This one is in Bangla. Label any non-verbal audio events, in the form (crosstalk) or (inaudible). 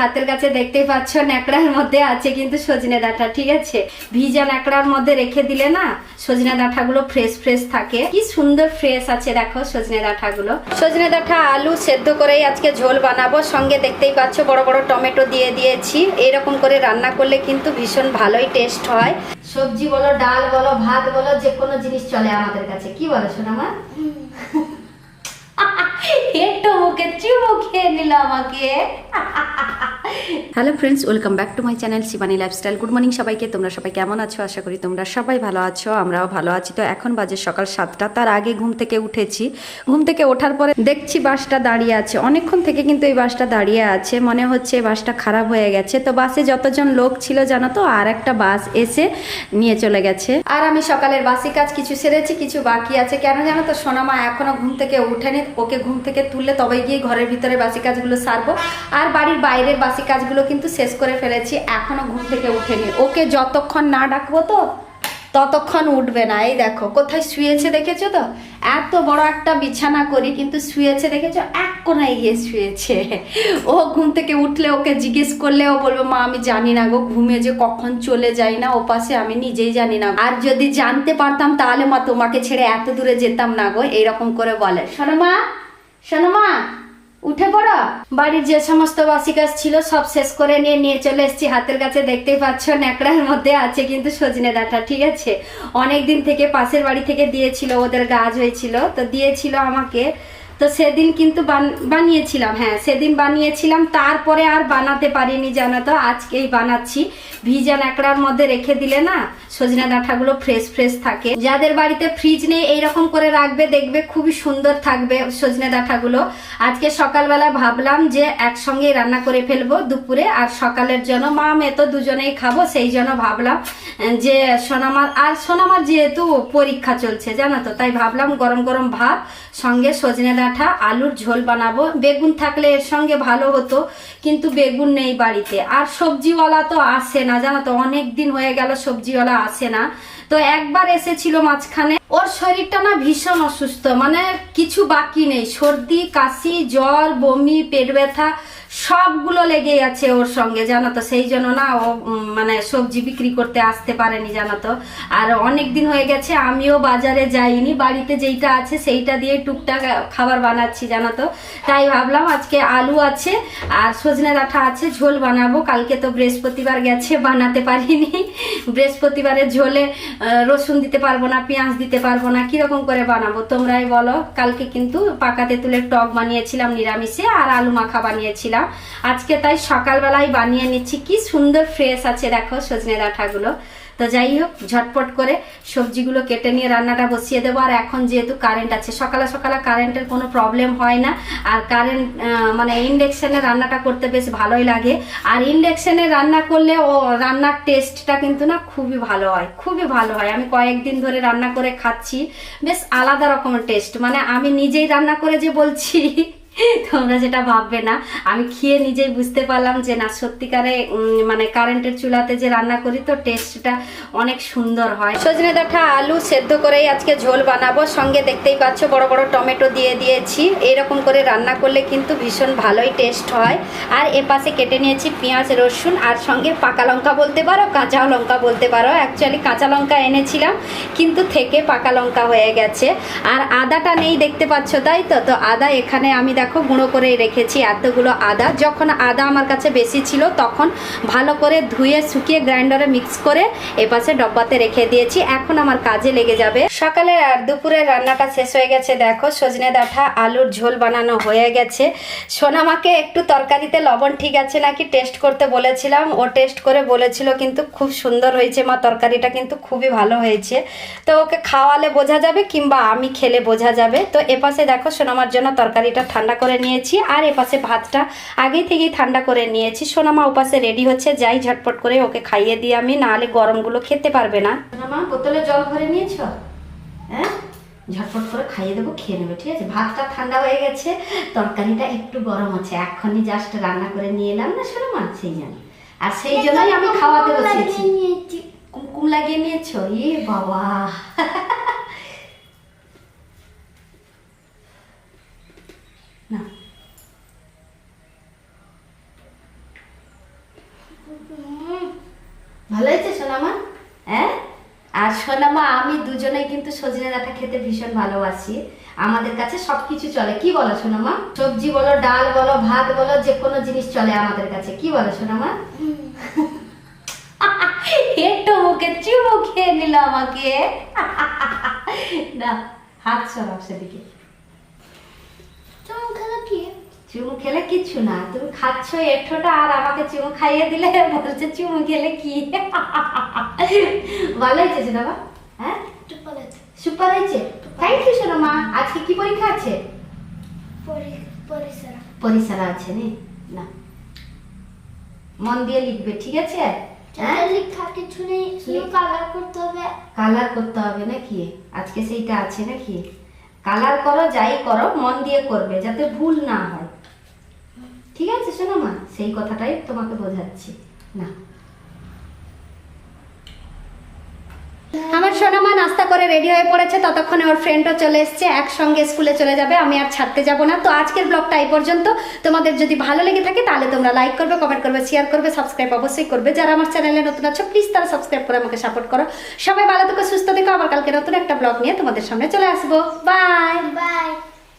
হাতের কাছে দেখতেই পাচ্ছ ন্যাকড়ার মধ্যে আছে কিন্তু সজনে ডাঁটা ঠিক আছে? ভিজা ন্যাকড়ার মধ্যে রেখে দিলে না সজনে ডাঁটাগুলো ফ্রেশ ফ্রেশ থাকে। কি সুন্দর ফ্রেশ আছে দেখো সজনে ডাঁটাগুলো। সজনে ডাঁটা আলু সেদ্ধ করেই আজকে ঝোল বানাবো। সঙ্গে দেখতেই পাচ্ছ বড় বড় টমেটো দিয়ে দিয়েছি। এরকম করে রান্না করলে কিন্তু ভীষণ ভালোই টেস্ট হয়। সবজি বলো ডাল বলো ভাত বলো যে কোনো জিনিস চলে আমাদের কাছে। কি বলো সোনামা? (laughs) মুখে আমাকে hello friends welcome back to my channel Shivani lifestyle good morning সবাইকে, তোমরা সবাই কেমন আছো? আশা করি তোমরা সবাই ভালো আছো, আমরাও ভালো আছি। তো এখন বাজে সকাল সাতটা, তার আগে ঘুম থেকে উঠেছি। ঘুম থেকে ওঠার পরে দেখছি বাসটা দাঁড়িয়ে আছে। অনেকক্ষণ থেকে কিন্তু এই বাসটা দাঁড়িয়ে আছে, মনে হচ্ছে বাসটা খারাপ হয়ে গেছে। তো বাসে যতজন লোক ছিল, জানো তো, আর একটা বাস এসে নিয়ে চলে গেছে। আর আমি সকালের বাসি কাজ কিছু সেরেছি, কিছু বাকি আছে। কেন জানো তো, সোনামা এখনও ঘুম থেকে উঠেনি ওকে ঘুম থেকে তুললে তবে গিয়ে ঘরের ভিতরে বাসি কাজগুলো সারবো। আর বাড়ির বাইরের বাসি কাজগুলো কিন্তু শেষ করে ফেলেছি, এখনও ঘুম থেকে উঠেনি ওকে যতক্ষণ না ডাকবো তো, ততক্ষণ উঠবে না। এই দেখো, কোথায় শুয়েছে দেখেছ তো? এত বড় একটা বিছানা করি, কিন্তু শুয়েছে দেখেছ? এক কোনায় গিয়ে শুয়েছে। ও ঘুম থেকে উঠলে ওকে জিজ্ঞেস করলে ও বলবে, মা, আমি জানি না গো, ঘুমে যে কখন চলে যাই না, ও পাশে আমি নিজেই জানি না আর যদি জানতে পারতাম, তাহলে মা তোমাকে ছেড়ে এত দূরে যেতাম না গো, এইরকম করে বলে। শোনো মা শোনো মা উঠে পড়ো। বাড়ির যে সমস্ত বাসি কাজ ছিল সব শেষ করে নিয়ে নিয়ে চলে এসেছি। হাতের কাছে দেখতেই পাচ্ছ, ন্যাকড়ার মধ্যে আছে কিন্তু সজনে ডাঁটা, ঠিক আছে? অনেক দিন থেকে পাশের বাড়ি থেকে দিয়েছিল, ওদের গাছ হয়েছিল। তো দিয়েছিল আমাকে। তো সেদিন কিন্তু বান- বানিয়েছিলাম হ্যাঁ সেদিন বানিয়েছিলাম, তারপরে আর বানাতে পারিনি জানো তো, আজকেই বানাচ্ছি। ভিজা ন্যাকড়ার মধ্যে রেখে দিলে না, সজনে ডাঁটাগুলো ফ্রেশ ফ্রেশ থাকে। যাদের বাড়িতে ফ্রিজ নেই, এইরকম করে রাখবে, দেখবে খুবই সুন্দর থাকবে সজনে ডাঁটাগুলো। আজকে সকালবেলা ভাবলাম যে একসঙ্গেই রান্না করে ফেলব দুপুরে, আর সকালের জন্য, মা, মেয়ে তো দুজনেই খাব, সেই জন্য ভাবলাম যে সোনামার, আর সোনামার যেহেতু পরীক্ষা চলছে, জানো তো, তাই ভাবলাম গরম গরম ভাত, সঙ্গে সজনে ডাঁটা আলুর ঝোল বানাবো। বেগুন থাকলে এর সঙ্গে ভালো হতো, কিন্তু বেগুন নেই বাড়িতে। আর সবজিওয়ালা তো আসে না, জানো তো অনেক দিন হয়ে গেল সবজিওয়ালা আসে না। তো একবার এসেছিল মাঝখানে। ওর শরীরটা না ভীষণ অসুস্থ মানে কিছু বাকি নেই। সর্দি, কাশি, জ্বর, বমি, পেট ব্যথা সবগুলো লেগেই আছে ওর সঙ্গে, জানো তো? সেই জন্য না ও মানে সবজি বিক্রি করতে আসতে পারেনি, জানো তো? আর অনেক দিন হয়ে গেছে, আমিও বাজারে যাইনি। বাড়িতে যেইটা আছে সেইটা দিয়ে টুকটাক খাবার বানাচ্ছি, জানো তো? তাই ভাবলাম আজকে আলু আছে আর সজনে ডাঁটা আছে, ঝোল বানাবো। কালকে তো বৃহস্পতিবার গেছে, বানাতে পারিনি। বৃহস্পতিবারের ঝোলে রসুন দিতে পারব না, পেঁয়াজ দিতে পারব না, কীরকম করে বানাবো তোমরাই বলো? কালকে কিন্তু পাকাতে তুলে টক বানিয়েছিলাম, নিরামিষে, আর আলু মাখা বানিয়েছিলাম। আজকে তাই সকালবেলায় বানিয়ে নিচ্ছি। কি সুন্দর ফ্রেশ আছে দেখো সজনে ডাঁটাগুলো। তো যাই হোক, ঝটপট করে সবজিগুলো কেটে নিয়ে রান্নাটা বসিয়ে দেবো। আর এখন যেহেতু কারেন্ট আছে, সকালে সকালে কারেন্টের কোনো প্রবলেম হয় না। আর কারেন্ট মানে ইন্ডাকশানে রান্নাটা করতে বেশ ভালোই লাগে। আর ইন্ডাকশানে রান্না করলে ও, রান্নার টেস্টটা কিন্তু না খুবই ভালো হয়, খুবই ভালো হয়। আমি কয়েকদিন ধরে রান্না করে খাচ্ছি, বেশ আলাদা রকমের টেস্ট মানে আমি নিজেই রান্না করে যে বলছি তোমরা যেটা ভাববে না, আমি খেয়ে নিজেই বুঝতে পারলাম যে না, সত্যিকারে মানে কারেন্টের চুলাতে যে রান্না করি, তো টেস্টটা অনেক সুন্দর হয়। সজনে ডাঁটা আলু সেদ্ধ করেই আজকে ঝোল বানাবো। সঙ্গে দেখতেই পাচ্ছ, বড় বড় টমেটো দিয়ে দিয়েছি। এরকম করে রান্না করলে কিন্তু ভীষণ ভালোই টেস্ট হয়। আর এ পাশে কেটে নিয়েছি পেঁয়াজ, রসুন আর সঙ্গে পাকা লঙ্কা বলতে পারো, কাঁচাও লঙ্কা বলতে পারো। অ্যাকচুয়ালি কাঁচা লঙ্কা এনেছিলাম, কিন্তু থেকে পাকা লঙ্কা হয়ে গেছে। আর আদাটা নেই দেখতে পাচ্ছ, তাই তো? তো আদা এখানে আমি দেখো গুঁড়ো করে রেখেছি এতগুলো আদা। যখন আদা আমার কাছে বেশি ছিল, তখন ভালো করে ধুয়ে, শুকিয়ে গ্রাইন্ডারে মিক্স করে এপাশে ডব্বাতে রেখে দিয়েছি। এখন আমার কাজে লেগে যাবে। সকালে আর দুপুরে রান্নাটা শেষ হয়ে গেছে, দেখো, সজনে ডাঁটা, আলুর ঝোল বানানো হয়ে গেছে। সোনামাকে একটু তরকারিতে লবণ ঠিক আছে নাকি টেস্ট করতে বলেছিলাম। ও টেস্ট করে বলেছিল, কিন্তু খুব সুন্দর হয়েছে মা, তরকারিটা কিন্তু খুবই ভালো হয়েছে। তো ওকে খাওয়ালে বোঝা যাবে কিংবা আমি খেলে বোঝা যাবে। তো এপাশে দেখো, সোনামার জন্য তরকারিটা ঠান্ডা করে নিয়েছি। আর এপাশে ভাতটা আগে থেকেই ঠান্ডা করে নিয়েছি। সোনামা ওপাশে রেডি হচ্ছে যাই ঝটপট করে ওকে খাইয়ে দিই আমি নাহলে গরমগুলো খেতে পারবে না। সোনামা বোতলে জল ভরে নিয়েছ? হ্যাঁ? ঝটপট করে খাইয়ে দেবো খেয়ে নেবে ঠিক আছে? ভাতটা ঠান্ডা হয়ে গেছে তরকারিটা একটু গরম আছে। এখনই জাস্ট রান্না করে নিয়ে এলাম না সোনামা? সেই জন্য। আর সেই জন্যই আমি খাওয়াতে বসেছি কুমকুম লাগিয়ে নিয়েছো? এ বাবা (laughs) না ভালো হয়েছে, সোনামা? হ্যাঁ? আর সোনামা, আমি কিন্তু সজনে ডাঁটা খেতে ভীষণ ভালোবাসি। আমাদের কাছে সবকিছু চলে। কি বলো, সোনামা? সবজি বলো, ডাল বলো, ভাত বলো, যে কোনো জিনিস চলে আমাদের কাছে। কি বলো, সোনামা? একটু মুখে চুমু খেয়ে নিল আমাকে। না, হাত সেদিকে তুমি খেলো কি চুমু খেলে কিচ্ছু না। তুমি খাচ্ছ এঠোটা আর আমাকে চুমু খাইয়ে দিলে বলছে চুমু খেলে কি? ভালো হয়েছে বাবা হ্যাঁ? সুপার হয়েছে। থ্যাংক ইউ আজকে কি পরীক্ষা আছে? পরিসর পরিসরা আছে নে। না। মন দিয়ে লিখবে ঠিক আছে? হ্যাঁ? লেখা কিছু নেই শুধু কালার করতে হবে। কালার করতে হবে নাকি? আজকে সেইটা আছে নাকি? কালার করো যাই করো মন দিয়ে করবে যাতে ভুল না হয়। ঠিক আছে, শোনো মা, সেই কথাটাই তোমাকে বোঝাচ্ছি। না। আমার সোনামা নাস্তা করে রেডি হয়ে পড়েছে, ততক্ষণে ওর ফ্রেন্ডও চলে এসছে, একসঙ্গে স্কুলে চলে যাবে, আমি আর ছাড়তে যাব না। তো আজকের ব্লগটা এই পর্যন্ত। তোমাদের যদি ভালো লেগে থাকে, তাহলে তোমরা লাইক করবে কমেন্ট করবে শেয়ার করবে সাবস্ক্রাইব অবশ্যই করবে। যারা আমার চ্যানেলে নতুন আছো প্লিজ তারা সাবস্ক্রাইব করে আমাকে সাপোর্ট করো। সবাই ভালো থেকো, সুস্থ থেকো। আবার কালকে নতুন একটা ব্লগ নিয়ে তোমাদের সামনে চলে আসব। Bye bye